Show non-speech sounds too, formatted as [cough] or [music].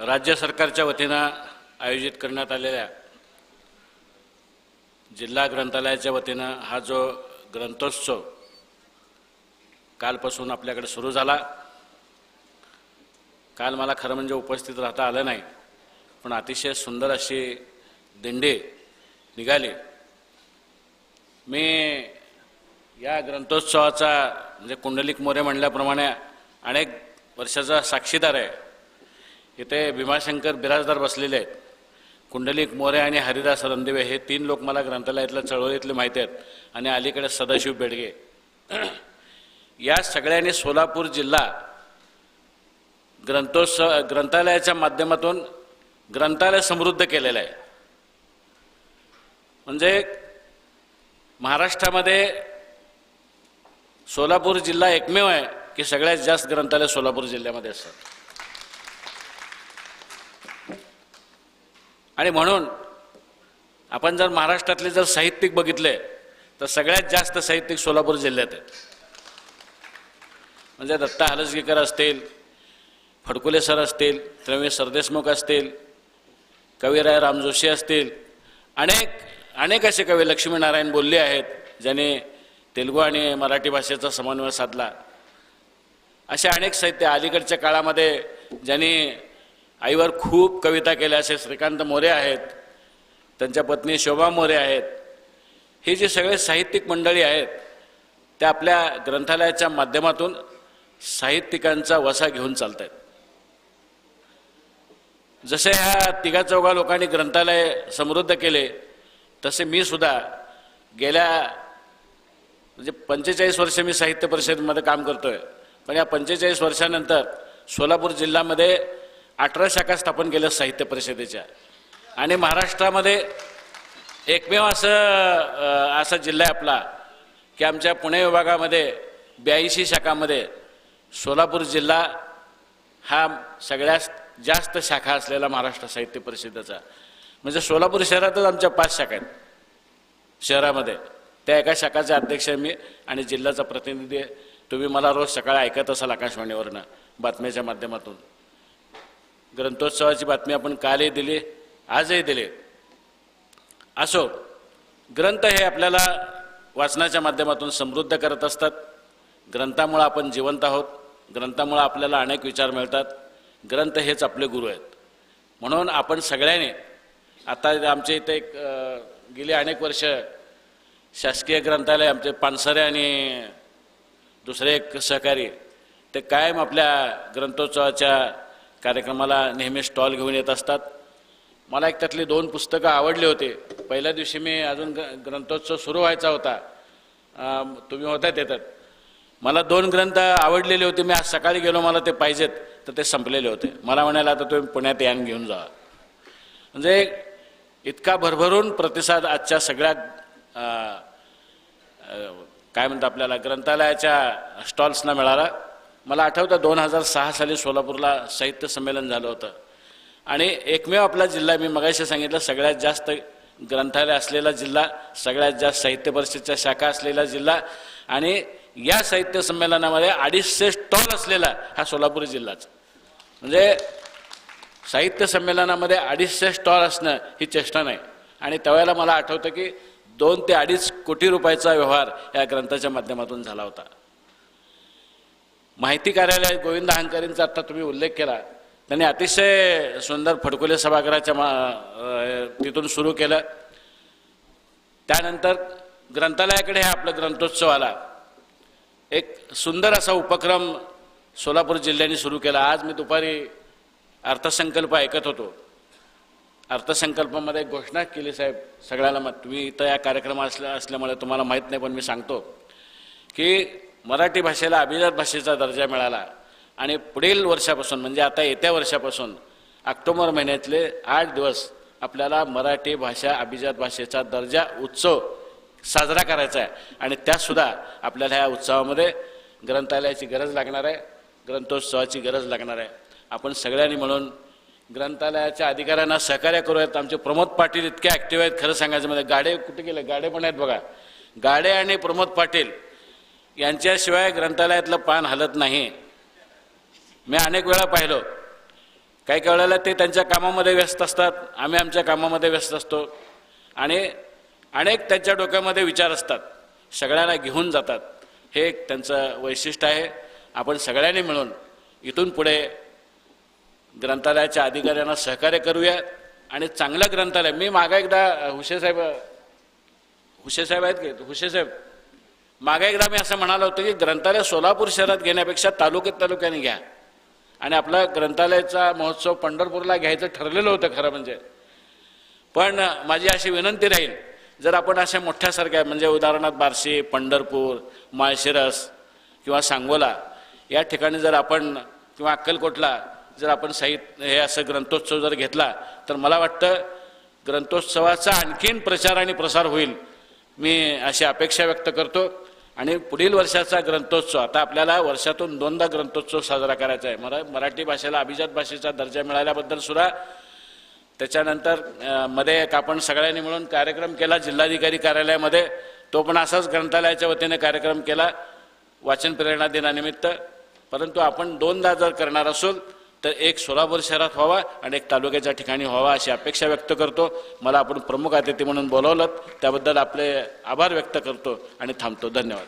राज्य सरकारच्या वतीनं आयोजित करण्यात आलेल्या जिल्हा ग्रंथालयाच्या वतीनं हा जो ग्रंथोत्सव कालपासून आपल्याकडे सुरू झाला. काल मला खरं म्हणजे उपस्थित राहता आलं नाही पण अतिशय सुंदर अशी दिंडी निघाली. मी या ग्रंथोत्सवाचा म्हणजे कुंडलिक मोरे म्हणल्याप्रमाणे अनेक वर्षाचा साक्षीदार आहे. इथे भीमाशंकर बिराजदार बसलेले आहेत. कुंडलिक मोरे आणि हरिदास रणदिवे हे तीन लोक मला ग्रंथालयातल्या चळवळीतले माहिती आहेत आणि अलीकडे सदाशिव बेडगे. [clears throat] या सगळ्यांनी सोलापूर जिल्हा ग्रंथोत्सव ग्रंथालयाच्या माध्यमातून ग्रंथालय समृद्ध केलेलं आहे. म्हणजे महाराष्ट्रामध्ये सोलापूर जिल्हा एकमेव आहे की सगळ्यात जास्त ग्रंथालय सोलापूर जिल्ह्यामध्ये असतात. आणि म्हणून आपण जर महाराष्ट्रातले जर साहित्यिक बघितले तर सगळ्यात जास्त साहित्यिक सोलापूर जिल्ह्यात आहेत. म्हणजे दत्ता हलसगीकर असतील फडकुले सर असतील त्र्यंबे सरदेशमुख असतील कविराय राम जोशी असतील अनेक अनेक असे कवी लक्ष्मीनारायण बोलले आहेत ज्यांनी तेलुगू आणि मराठी भाषेचा समन्वय साधला. असे अनेक साहित्य अलीकडच्या काळामध्ये ज्यांनी आईवर खूप कविता केल्या असे श्रीकांत मोरे आहेत त्यांच्या पत्नी शोभा मोरे आहेत. हे जे सगळे साहित्यिक मंडळी आहेत त्या आपल्या ग्रंथालयाच्या माध्यमातून साहित्यिकांचा वसा घेऊन चालत आहेत जसे ह्या तिघा चौघा लोकांनी ग्रंथालय समृद्ध केले तसे मी सुद्धा गेल्या म्हणजे पंचेचाळीस वर्ष मी साहित्य परिषदेमध्ये काम करतोय. पण या पंचेचाळीस वर्षानंतर सोलापूर जिल्ह्यामध्ये अठरा शाखा स्थापन केल्या साहित्य परिषदेच्या. आणि महाराष्ट्रामध्ये एकमेव असं असा जिल्हा आहे आपला की आमच्या पुणे विभागामध्ये ब्याऐंशी शाखामध्ये सोलापूर जिल्हा हा सगळ्यात जास्त शाखा असलेला महाराष्ट्र साहित्य परिषदेचा. म्हणजे सोलापूर शहरातच आमच्या पाच शाखा आहेत. शहरामध्ये. त्या एका शाखाचे अध्यक्ष मी आणि जिल्ह्याचा प्रतिनिधी तुम्ही मला रोज सकाळी ऐकत असाल आकाशवाणीवरनं बातम्याच्या माध्यमातून. ग्रंथोत्सवाची बातमी आपण कालही दिली आजही दिली. असो ग्रंथ हे आपल्याला वाचनाच्या माध्यमातून समृद्ध करत असतात. ग्रंथामुळं आपण जिवंत आहोत. ग्रंथामुळं आपल्याला अनेक विचार मिळतात. ग्रंथ हेच आपले गुरु आहेत. म्हणून आपण सगळ्यांनी आता आमच्या इथे एक गेली अनेक वर्ष शासकीय ग्रंथालय आमचे पानसरे आणि दुसरे एक सहकारी ते कायम आपल्या ग्रंथोत्सवाच्या कार्यक्रमाला नेहमी स्टॉल घेऊन येत असतात. मला एक त्यातली दोन पुस्तकं आवडली होती. पहिल्या दिवशी मी अजून ग्रंथोत्सव सुरू व्हायचा होता. तुम्ही होत्या येतात मला दोन ग्रंथ आवडलेले होते. मी आज सकाळी गेलो मला ते पाहिजेत तर ते संपलेले होते. मला म्हणायला आता तुम्ही पुण्यात यान घेऊन जा. म्हणजे इतका भरभरून प्रतिसाद आजच्या सगळ्या काय म्हणतात आपल्याला ग्रंथालयाच्या स्टॉल्सना मिळाला. मला आठवतं दोन हजार सहा साली सोलापूरला साहित्य संमेलन झालं होतं. आणि एकमेव आपला जिल्हा मी मगाशी सांगितलं सगळ्यात जास्त ग्रंथालय असलेला जिल्हा सगळ्यात जास्त साहित्य परिषदेच्या शाखा असलेला जिल्हा आणि या साहित्य संमेलनामध्ये अडीचशे स्टॉल असलेला हा सोलापूर जिल्हाच. म्हणजे साहित्य संमेलनामध्ये अडीचशे स्टॉल असणं ही चेष्टा नाही. आणि त्यावेळेला मला आठवतं की दोन ते अडीच कोटी रुपयाचा व्यवहार या ग्रंथाच्या माध्यमातून झाला होता. माहिती कार्यालय गोविंद हंकारींचा आता तुम्ही उल्लेख केला. त्यांनी अतिशय सुंदर फडकुले सभागृहाच्या मा तिथून सुरू केलं. त्यानंतर ग्रंथालयाकडे हा आपला ग्रंथोत्सव आला. एक सुंदर असा उपक्रम सोलापूर जिल्ह्याने सुरू केला. आज मी दुपारी अर्थसंकल्प ऐकत होतो. अर्थसंकल्पामध्ये एक घोषणा केली साहेब सगळ्याला मग तुम्ही इथं या कार्यक्रमात असल्या असल्यामुळे तुम्हाला माहीत नाही पण मी सांगतो की मराठी भाषेला अभिजात भाषेचा दर्जा मिळाला. आणि पुढील वर्षापासून म्हणजे आता येत्या वर्षापासून ऑक्टोबर महिन्यातले आठ दिवस आपल्याला मराठी भाषा अभिजात भाषेचा दर्जा उत्सव साजरा करायचा आहे. आणि त्यातसुद्धा आपल्याला ह्या उत्सवामध्ये ग्रंथालयाची गरज लागणार आहे ग्रंथोत्सवाची गरज लागणार आहे. आपण सगळ्यांनी म्हणून ग्रंथालयाच्या अधिकाऱ्यांना सहकार्य करूयात. आमचे प्रमोद पाटील इतके ॲक्टिव्ह आहेत खरं सांगायचं म्हणजे गाडे कुठे गेले? गाडे पण आहेत बघा. गाडे आणि प्रमोद पाटील यांच्याशिवाय ग्रंथालयातलं पान हलत नाही. मी अनेक वेळा पाहिलो. काही काही वेळेला ते त्यांच्या कामामध्ये व्यस्त असतात आम्ही आमच्या कामामध्ये व्यस्त असतो. आणि अनेक त्यांच्या डोक्यामध्ये विचार असतात. सगळ्यांना घेऊन जातात. हे एक त्यांचं वैशिष्ट्य आहे. आपण सगळ्यांनी मिळून इथून पुढे ग्रंथालयाच्या अधिकाऱ्यांना सहकार्य करूया आणि चांगलं ग्रंथालय. मी मागा एकदा हुशेसाहेब हुशेसाहेब आहेत की? हुशेसाहेब मागे एकदा मी असं म्हणालो होतो की ग्रंथालय सोलापूर शहरात घेण्यापेक्षा तालुक्यात तालुक्याने घ्या. आणि आपला ग्रंथालयाचा महोत्सव पंढरपूरला घ्यायचं ठरलेलं होतं खरं म्हणजे. पण माझी अशी विनंती राहील जर आपण अशा मोठ्यासारख्या म्हणजे उदाहरणार्थ बार्शी पंढरपूर माळशिरस किंवा सांगोला या ठिकाणी जर आपण किंवा अक्कलकोटला जर आपण साहित्य हे असं ग्रंथोत्सव जर घेतला तर मला वाटतं ग्रंथोत्सवाचा आणखीन प्रचार आणि प्रसार होईल. मी अशी अपेक्षा व्यक्त करतो. आणि पुढील वर्षाचा ग्रंथोत्सव आता आपल्याला वर्षातून दोनदा ग्रंथोत्सव साजरा करायचा आहे. मरा मराठी भाषेला अभिजात भाषेचा दर्जा मिळाल्याबद्दल सुद्धा त्याच्यानंतरमध्ये एक आपण सगळ्यांनी मिळून कार्यक्रम केला जिल्हाधिकारी कार्यालयामध्ये. तो पण असाच ग्रंथालयाच्या वतीने कार्यक्रम केला वाचन प्रेरणा दिनानिमित्त. परंतु आपण दोनदा जर करणार असून तर एक सोलापूर शहरात व्हावा आणि एक तालुक्याच्या ठिकाणी व्हावा अशी अपेक्षा व्यक्त करतो. मला आपण प्रमुख अतिथी म्हणून बोलावलं. त्याबद्दल आपले आभार व्यक्त करतो आणि थांबतो. धन्यवाद.